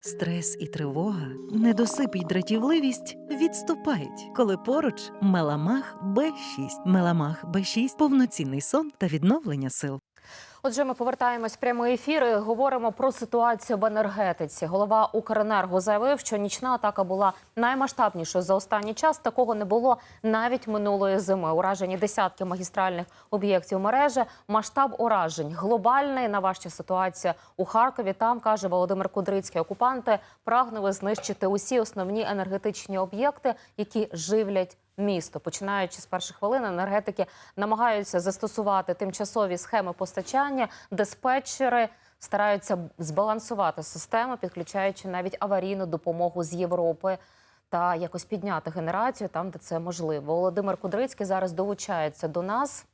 Стрес і тривога, недосип і дратівливість відступають, коли поруч Меламах Б6. Меламах Б6 – повноцінний сон та відновлення сил. Отже, ми повертаємось в прямий ефір. і Говоримо про ситуацію в енергетиці. Голова Укренерго заявив, що нічна атака була наймасштабнішою за останній час. Такого не було навіть минулої зими. Уражені десятки магістральних об'єктів мережі. Масштаб уражень глобальний. Наважча ситуація у Харкові. Там каже Володимир Кудрицький. Окупанти прагнули знищити усі основні енергетичні об'єкти, які живлять місто. Починаючи з перших хвилин, енергетики намагаються застосувати тимчасові схеми постачання, диспетчери стараються збалансувати систему, підключаючи навіть аварійну допомогу з Європи. Та якось підняти генерацію там, де це можливо. Володимир Кудрицький зараз долучається до нас,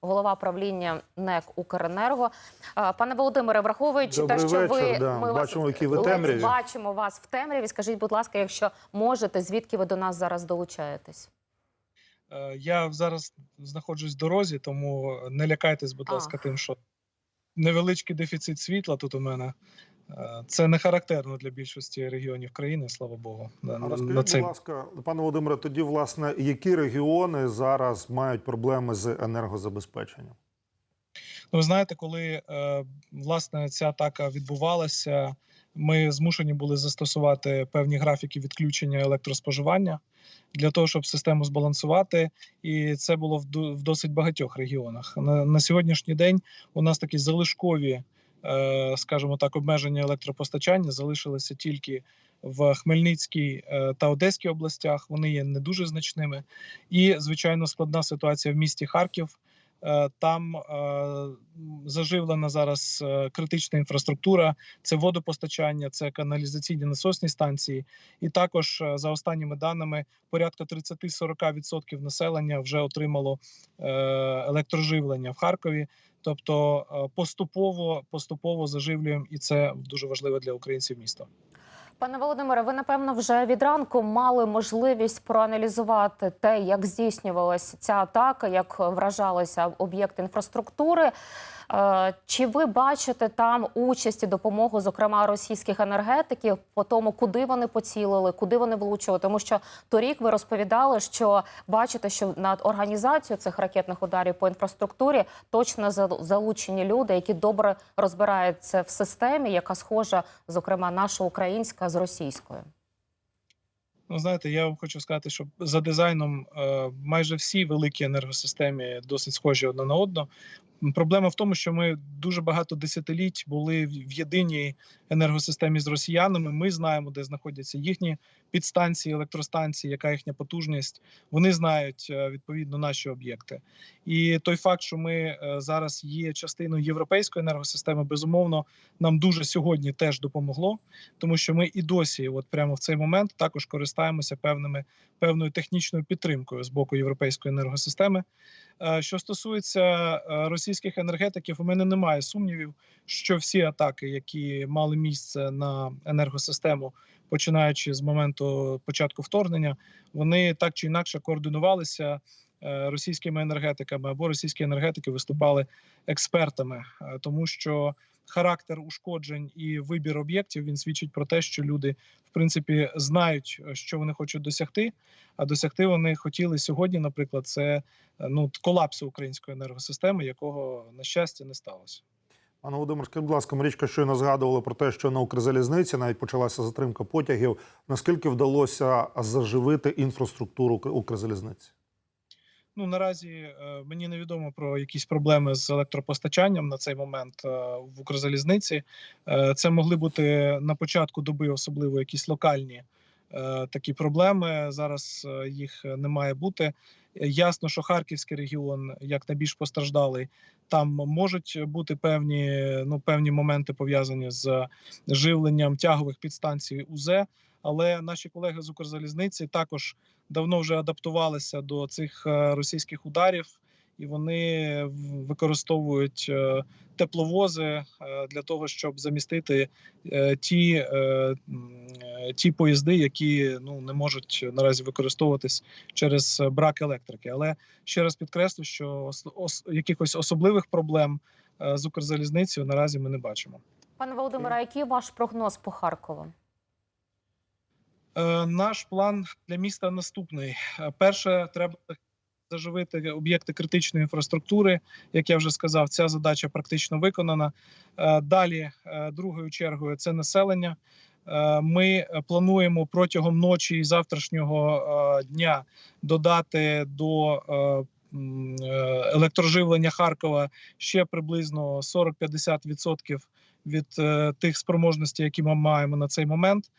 голова правління НЕК Укренерго. Пане Володимире, враховуючи Добрий те, що ви да. ми Бачимо, вас які ви темряві. бачимо вас в темряві. Скажіть, будь ласка, якщо можете, звідки ви до нас зараз долучаєтесь? Е, Я зараз знаходжусь в дорозі, тому не лякайтесь, будь А. ласка, тим, що невеличкий дефіцит світла тут у мене. Е, Це не характерно для більшості регіонів країни, слава Богу. А на, розкажіть, на цей будь ласка, пане Володимире, тоді, власне, які регіони зараз мають проблеми з енергозабезпеченням? Ну, ви знаєте, коли е, власне ця атака відбувалася, ми змушені були застосувати певні графіки відключення електроспоживання для того, щоб систему збалансувати, і це було в, досить багатьох регіонах. На, на сьогоднішній день у нас такі залишкові, е, скажімо так, обмеження електропостачання залишилися тільки в Хмельницькій е, та Одеській областях. Вони є не дуже значними. І звичайно, складна ситуація в місті Харків. Е, Там е, заживлена зараз е, критична інфраструктура, це водопостачання, це каналізаційні насосні станції. І також, за останніми даними, порядка 30-40% населення вже отримало електроживлення в Харкові. Тобто поступово поступово заживлюємо, і це дуже важливе для українців місто. Пане Володимире, ви напевно вже від ранку мали можливість проаналізувати те, як здійснювалася ця атака, як вражалися об'єкти інфраструктури. Е, Чи ви бачите там участь і допомогу, зокрема російських енергетиків, по тому, куди вони поцілили, куди вони влучили? Тому що торік ви розповідали, що бачите, що над організацією цих ракетних ударів по інфраструктурі точно залучені люди, які добре розбираються в системі, яка схожа, зокрема, наша українська з російською. Ну, знаєте, я хочу сказати, що за дизайном е, майже всі великі енергосистеми досить схожі одна на одну. Проблема в тому, що ми дуже багато десятиліть були в в єдиній енергосистемі з росіянами. Ми знаємо, де знаходяться їхні підстанції, електростанції, яка їхня потужність. Вони знають е, відповідно наші об'єкти. І той факт, що ми е, зараз є частиною європейської енергосистеми, безумовно, нам дуже сьогодні теж допомогло тому що ми і досі, от прямо в цей момент, також користаємося певними певною технічною підтримкою з боку європейської енергосистеми. Е, Що стосується е, російських енергетиків, у мене немає сумнівів, що всі атаки, які мали місце на енергосистему, починаючи з моменту початку вторгнення, вони так чи інакше координувалися російськими енергетиками або російські енергетики виступали експертами, е, тому що характер ушкоджень і вибір об'єктів він свідчить про те, що люди в принципі знають, е, що вони хочуть досягти. А досягти вони хотіли сьогодні, наприклад, це е, ну колапсу української енергосистеми, якого на щастя не сталося. Пане Володимир, скажіть, будь ласка, Марічка щойно згадували про те, що на Укрзалізниці навіть почалася затримка потягів. Наскільки вдалося заживити інфраструктуру Укр- Укрзалізниці? Ну наразі е, мені невідомо про якісь проблеми з електропостачанням на цей момент е, в Укрзалізниці. Е, Це могли бути на початку доби, особливо якісь локальні такі проблеми. Зараз їх не має бути. Ясно, що Харківський регіон, як найбільш постраждалий, там можуть бути певні ну певні моменти пов'язані з живленням тягових підстанцій УЗ. Але наші колеги з Укрзалізниці також давно вже адаптувалися до цих е, російських ударів, і вони використовують е, тепловози е, для того, щоб замістити ті, ті поїзди, які ну не можуть наразі використовуватись через брак електрики. Але ще раз підкреслю, що ос, ос, якихось особливих проблем з Укрзалізницею наразі ми не бачимо. Пане Володимире, який ваш прогноз по Харкову? Е, Наш план для міста наступний. Е, Перше, треба заживити об'єкти критичної інфраструктури. Як я вже сказав, ця задача практично виконана. Е, Далі, другою чергою, це населення. Ми плануємо протягом ночі і завтрашнього дня додати до електроживлення Харкова ще приблизно 40-50% від тих спроможностей, які ми маємо на цей момент.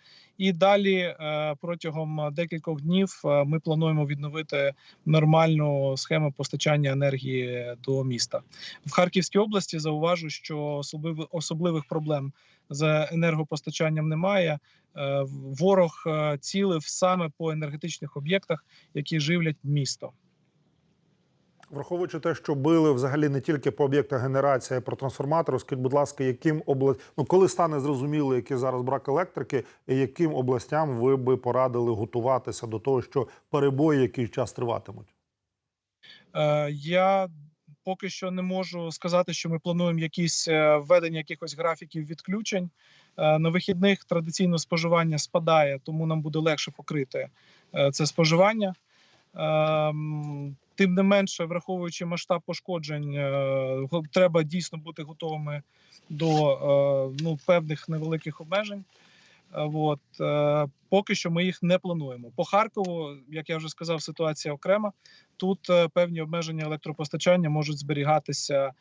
І далі е, протягом декількох днів е, ми плануємо відновити нормальну схему постачання енергії до міста в Харківській області. Зауважу, що особливих проблем з енергопостачанням немає. Е, Ворог цілив саме по енергетичних об'єктах, які живлять місто. Враховуючи те, що били взагалі не тільки по об'єктах генерації, а про трансформатори, скажіть, будь ласка, яким обла... ну, коли стане зрозуміло, який зараз брак електрики, і яким областям ви би порадили готуватися до того, що перебої якийсь час триватимуть? Е, Я поки що не можу сказати, що ми плануємо якісь е, введення якихось графіків відключень. Е, На вихідних традиційно споживання спадає, тому нам буде легше покрити це споживання. Ем, Тим не менше, враховуючи масштаб пошкоджень, е, треба дійсно бути готовими до е, ну, певних невеликих обмежень. Е, От поки що ми їх не плануємо. По Харкову, як я вже сказав, ситуація окрема. Тут певні обмеження електропостачання можуть зберігатися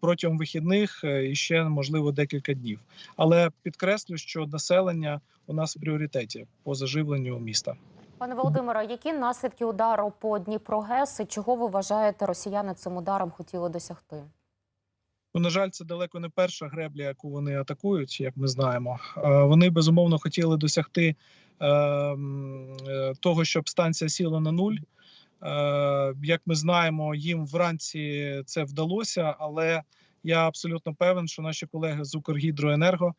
протягом вихідних і ще можливо декілька днів. Але підкреслю, що населення у нас в пріоритеті по заживленню міста. Пане Володимире, які наслідки удару по Дніпрогес і чого ви вважаєте, росіяни цим ударом хотіли досягти? Ну, на жаль, це далеко не перша гребля, яку вони атакують, як ми знаємо. Е, Вони безумовно хотіли досягти е, м, е, того, щоб станція сіла на нуль. Е, Як ми знаємо, їм вранці це вдалося, але я абсолютно певен, що наші колеги з Укргідроенерго,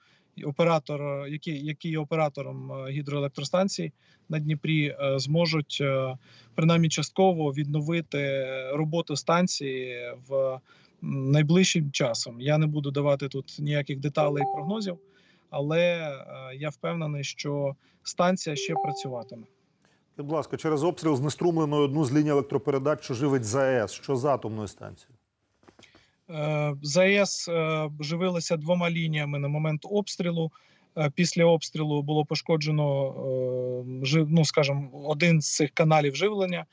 оператор, е, який, який є оператором е, гідроелектростанцій на Дніпрі, е, зможуть принаймні частково відновити роботу станції в найближчим часом. Я не буду давати тут ніяких деталей і прогнозів, але я впевнений, що станція ще працюватиме. Будь ласка, через обстріл знеструмлено одну з ліній електропередач, що живить ЗАЕС. Що з атомною станцією? Е, ЗАЕС живилися живилася двома лініями на момент обстрілу. Е, Після обстрілу було пошкоджено е, ну, скажімо, один з цих каналів живлення,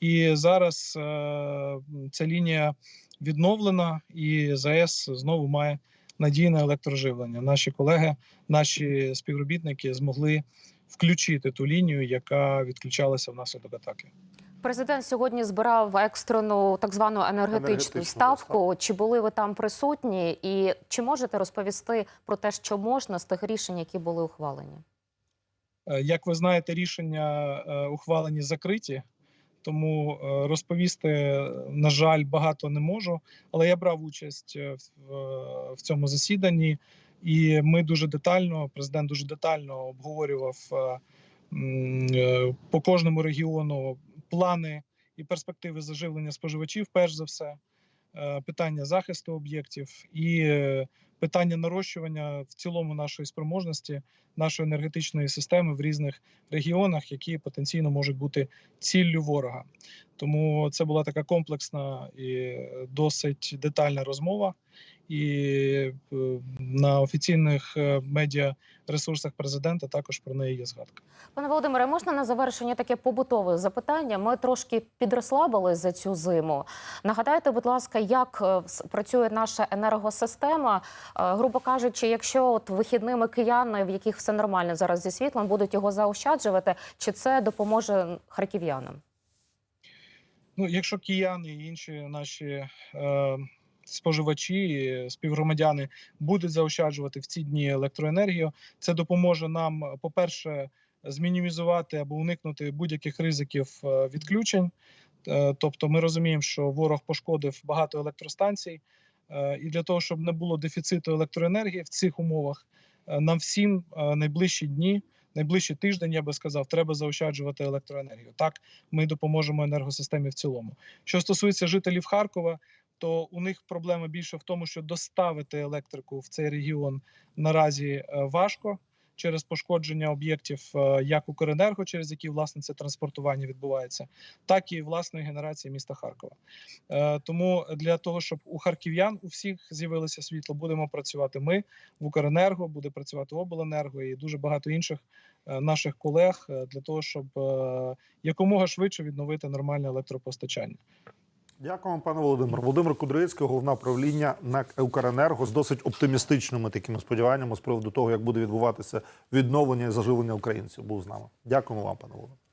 і зараз е, ця лінія відновлена, і ЗАЕС знову має надійне електроживлення. Наші колеги, наші співробітники змогли включити ту лінію, яка відключалася внаслідок атаки. Президент сьогодні збирав екстрену так звану енергетичну, Енергетичну ставку. Чи були ви там присутні? І чи можете розповісти про те, що можна з тих рішень, які були ухвалені? Е, Як ви знаєте, рішення е, ухвалені закриті, тому е, розповісти, на жаль, багато не можу. Але я брав участь е, в, в цьому засіданні, і ми дуже детально, президент дуже детально обговорював е, по кожному регіону плани і перспективи заживлення споживачів, перш за все, питання захисту об'єктів і е, питання нарощування в цілому нашої спроможності нашої енергетичної системи в різних регіонах, які потенційно можуть бути ціллю ворога. Тому це була така комплексна і досить детальна розмова. І е, на офіційних е, медіа ресурсах президента також про неї є згадка. Пане Володимире, можна на завершення таке побутове запитання? Ми трошки підрослабили за цю зиму. Нагадайте, будь ласка, як е, працює наша енергосистема? Грубо кажучи, якщо от вихідними кияни, в яких все нормально зараз зі світлом, будуть його заощаджувати, чи це допоможе харків'янам? Ну, якщо кияни і інші наші е, споживачі, співгромадяни будуть заощаджувати в ці дні електроенергію, це допоможе нам, по-перше, змінімізувати або уникнути будь-яких ризиків е, відключень. Е, тобто, ми розуміємо, що ворог пошкодив багато електростанцій, е, і для того, щоб не було дефіциту електроенергії в цих умовах, нам всім найближчі дні. Найближчий тиждень, я би сказав, треба заощаджувати електроенергію. Так, ми допоможемо енергосистемі в цілому. Що стосується жителів Харкова, то у них проблема більше в тому, що доставити електрику в цей регіон наразі е, важко. через пошкодження об'єктів е, як Укренерго, через які власне це транспортування відбувається, так і власної генерації міста Харкова. Е, Тому для того, щоб у харків'ян у всіх з'явилося світло, будемо працювати ми в Укренерго, буде працювати обленерго і дуже багато інших наших колег для того, щоб якомога швидше відновити нормальне електропостачання. Дякую вам, пане Володимир. Володимир Кудрицький, головна правління НАК «Укренерго» з досить оптимістичними такими сподіваннями з приводу того, як буде відбуватися відновлення і заживлення українців. Був з нами. Дякуємо вам, пане Володимир.